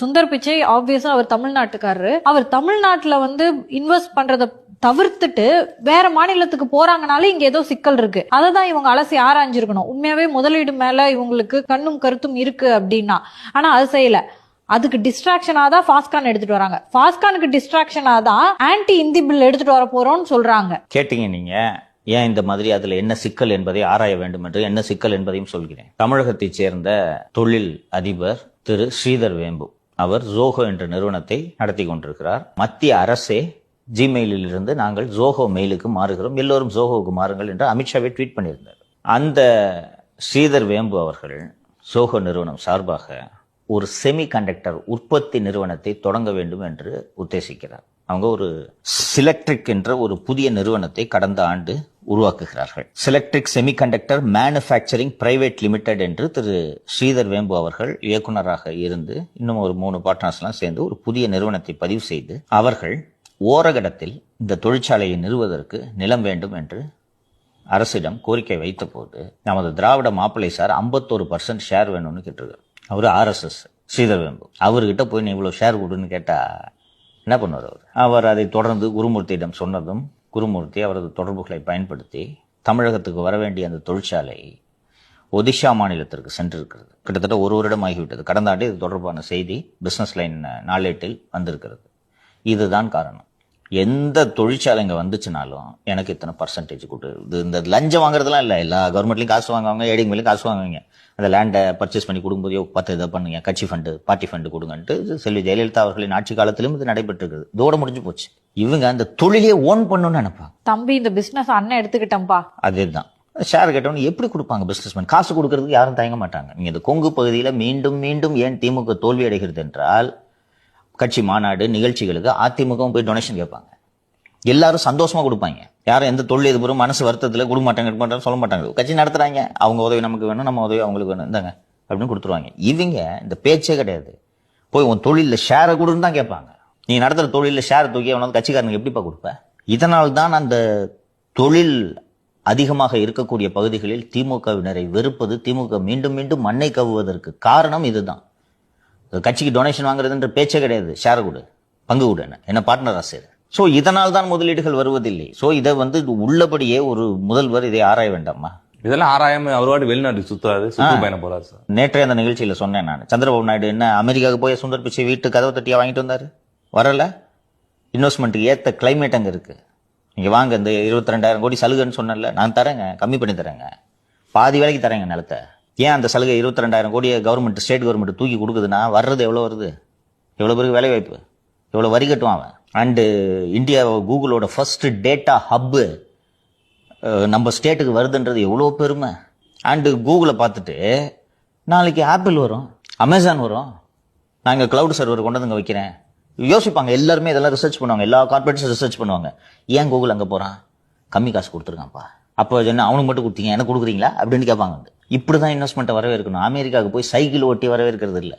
சுந்தர் பிச்சை ஆப்வியஸா அவர் தமிழ்நாட்டுக்காரரு. அவர் தமிழ்நாட்டுல வந்து இன்வெஸ்ட் பண்றத தவிர்த்துட்டு வேற மாநிலத்துக்கு போறாங்கனாலே இங்க ஏதோ சிக்கல் இருக்கு. அதை தான் இவங்க அலசி ஆராய்ஞ்சிருக்கணும். உண்மையாவே முதலீடு மேல இவங்களுக்கு கண்ணும் கருத்தும் இருக்கு அப்படின்னா. ஆனா அது செய்யல. அதுக்கு டிஸ்ட்ராக்ஷனா தான் ஃபாஸ்கான் எடுத்துட்டு வராங்க. ஃபாஸ்கானுக்கு டிஸ்ட்ராக்ஷனா தான் ஆன்டி இந்தி பில் எடுத்துட்டு வர போறோம்னு சொல்றாங்க. கேட்டீங்க நீங்க. ஏன் இந்த மாதிரி அதுல என்ன சிக்கல் என்பதை ஆராய வேண்டும் என்று என்ன சிக்கல் என்பதையும் சொல்கிறேன். தமிழகத்தைச் சேர்ந்த தொழில் அதிபர் திரு ஸ்ரீதர் வேம்பு. அவர் ஜோஹோ என்ற நிறுவனத்தை நடத்தி கொண்டிருக்கிறார். மத்திய அரசே ஜிமெயிலில் இருந்து நாங்கள் ஜோஹோ மெயிலுக்கு மாறுகிறோம். எல்லோரும் ஜோஹோவுக்கு மாறுங்கள் என்று அமித்ஷாவை ட்வீட் பண்ணியிருந்தார். அந்த ஸ்ரீதர் வேம்பு அவர்கள் ஜோஹோ நிறுவனம் சார்பாக ஒரு செமி கண்டக்டர் உற்பத்தி நிறுவனத்தை தொடங்க வேண்டும் என்று உத்தேசிக்கிறார். அவங்க ஒரு சிலக்ட்ரிக் என்ற ஒரு புதிய நிறுவனத்தை கடந்த ஆண்டு உருவாக்குகிறார்கள். Silectric semiconductor manufacturing private limited என்று திரு ஸ்ரீதர் வேம்பு அவர்கள் இயக்குனராக இருந்து இன்னும் ஒரு மூணு பார்ட்னர்ஸ்லாம் சேர்ந்து ஒரு புதிய நிறுவனத்தை பதிவு செய்து அவர்கள் ஓரகடத்தில் இந்த தொழிற்சாலையை நிறுவுவதற்கு நிலம் வேண்டும் என்று அரசிடம் கோரிக்கை வைத்தபோது நமது திராவிட மாப்பிள்ளை சார் 51% பர்சன்ட் ஷேர் வேணும்னு கேட்டிருக்காரு. அவர் ஆர்எஸ்எஸ் ஸ்ரீதர் வேம்பு. அவர்கிட்ட போய் நீ இவ்வளோ ஷேர் கொடுன்னு கேட்டால் என்ன பண்ணுவார் அவர்? அவர் அதை தொடர்ந்து குருமூர்த்தியிடம் சொன்னதும் குருமூர்த்தி அவரது தொடர்புகளை பயன்படுத்தி தமிழகத்துக்கு வர வேண்டிய அந்த தொழிற்சாலை ஒடிஷா மாநிலத்திற்கு சென்றிருக்கிறது. கிட்டத்தட்ட ஒரு வருடம் ஆகிவிட்டது. கடந்த ஆண்டு இது தொடர்பான செய்தி பிஸ்னஸ் லைன் நாளேட்டில் வந்திருக்கிறது. இதுதான் காரணம். எந்த தொழிற்சாலை இங்கே வந்துச்சுனாலும் எனக்கு இத்தனை பர்சன்டேஜ் கொடு இது இந்த லஞ்சம் வாங்குறதுலாம் இல்லை. எல்லா கவர்மெண்ட்லையும் காசு வாங்குவாங்க ஏடிங் மேலேயும் காசு வாங்குவாங்க. அந்த லேண்டை பர்ச்சேஸ் பண்ணி கொடுக்கும்போது "யோ, பத்து இதை பண்ணுங்க கட்சி ஃபண்டு பார்ட்டி ஃபண்டு கொடுங்கன்ட்டு செல்வி ஜெயலலிதா அவர்களின் ஆட்சி காலத்திலும் இது நடைபெற்றிருக்குது. இதோட முடிஞ்சு போச்சு. இவங்க அந்த தொழிலே ஓன் பண்ணணும்னு நினைப்பாங்க. தம்பி இந்த பிசினஸ் அண்ணன் எடுத்துக்கிட்டேன்பா அதேதான். ஷேர் கேட்டவனு எப்படி கொடுப்பாங்க பிசினஸ்மேன் காசு கொடுக்கறதுக்கு யாரும் தயங்க மாட்டாங்க. நீங்க இந்த கொங்கு பகுதியில் மீண்டும் மீண்டும் ஏன் திமுக தோல்வி அடைகிறது என்றால் கட்சி மாநாடு நிகழ்ச்சிகளுக்கு அதிமுகவும் போய் டொனேஷன் கேட்பாங்க. எல்லாரும் சந்தோஷமா கொடுப்பாங்க. யாரும் எந்த தொழில் எதிர்ப்புறம் மனசு வருத்தத்தில் கொடுக்க மாட்டாங்க எடுக்க மாட்டாங்க சொல்ல மாட்டாங்க. கட்சி நடத்துறாங்க. அவங்க உதவி நமக்கு வேணும் நம்ம உதவி அவங்களுக்கு வேணும். இந்தாங்க அப்படின்னு கொடுத்துருவாங்க. இவங்க இந்த பேச்சே கிடையாது. போய் உன் தொழிலில் ஷேரை கொடுன்னு தான் கேட்பாங்க. நீ நடத்துகிற தொழிலில் ஷேர் தூக்கி அவனால கட்சிக்காரனுக்கு எப்படிப்பா கொடுப்ப? இதனால் தான் அந்த தொழில் அதிகமாக இருக்கக்கூடிய பகுதிகளில் திமுகவினரை வெறுப்பது திமுக மீண்டும் மீண்டும் மண்ணை கவுவதற்கு காரணம் இதுதான். கட்சிக்கு டொனேஷன் வாங்குறதுன்ற பேச்சே கிடையாது. ஷேர் கொடு பங்கு கொடு என்ன என்ன பார்ட்னரா சேரு. ஸோ இதனால் தான் முதலீடுகள் வருவதில்லை. ஸோ இதை வந்து உள்ளபடியே ஒரு முதல்வர் இதை ஆராய வேண்டாமா? இதெல்லாம் ஆராயாம அவர் வாட்டி வெளிநாட்டுக்கு சுத்துறாரு சுற்றுப்பயணம் போறாரு சார். நேற்றே அந்த நிகழ்ச்சியில சொன்னேன் நான். சந்திரபாபு நாயுடு என்ன அமெரிக்காவுக்கு போய் சுந்தர் பிச்சை வீட்டு கதவை தட்டியா வாங்கிட்டு வந்தாரு? வரல. இன்வெஸ்ட்மெண்ட்டுக்கு ஏத்த கிளைமேட் அங்க இருக்கு. நீங்க வாங்க இந்த இருபத்தி ரெண்டாயிரம் கோடி சலுகைன்னு சொன்னேன்ல நான் தரேங்க கம்மி பண்ணி தரேங்க. பாதி வேலைக்கு தரேங்க நிலத்தை. ஏன் அந்த சலுகை இருபத்தி ரெண்டாயிரம் கோடியை கவர்மெண்ட் ஸ்டேட் கவர்மெண்ட் தூக்கி கொடுக்குதுன்னா வர்றது எவ்வளோ வருது? எவ்வளோ பேருக்கு வேலைவாய்ப்பு எவ்வளோ வரி கட்டுவான் அவன்? அண்டு இந்தியா கூகுளோட ஃபஸ்ட்டு டேட்டா ஹப்பு நம்ம ஸ்டேட்டுக்கு வருதுன்றது எவ்வளோ பெருமை? அண்டு கூகுளை பார்த்துட்டு நாளைக்கு ஆப்பிள் வரும் அமேசான் வரும் நாங்கள் இங்கே க்ளவுட் சர்வர் கொண்டு வந்து வைக்கிறேன். யோசிப்பாங்க எல்லாருமே இதெல்லாம் ரிசர்ச் பண்ணுவாங்க எல்லா கார்பரேட்ஸும் ரிசர்ச் பண்ணுவாங்க. ஏன் கூகுள் அங்கே போகிறான் கம்மி காசு கொடுத்துருக்கான்ப்பா. அப்போ என்ன அவனுக்கு மட்டும் கொடுத்தீங்க எனக்கு கொடுக்குறீங்களா? அப்படின்னு கேட்பாங்க. இப்படி தான் இன்வெஸ்ட்மெண்ட்டை வரவேற்கணும். அமெரிக்காவுக்கு போய் சைக்கிள் ஓட்டி வரவேற்கிறது இல்லை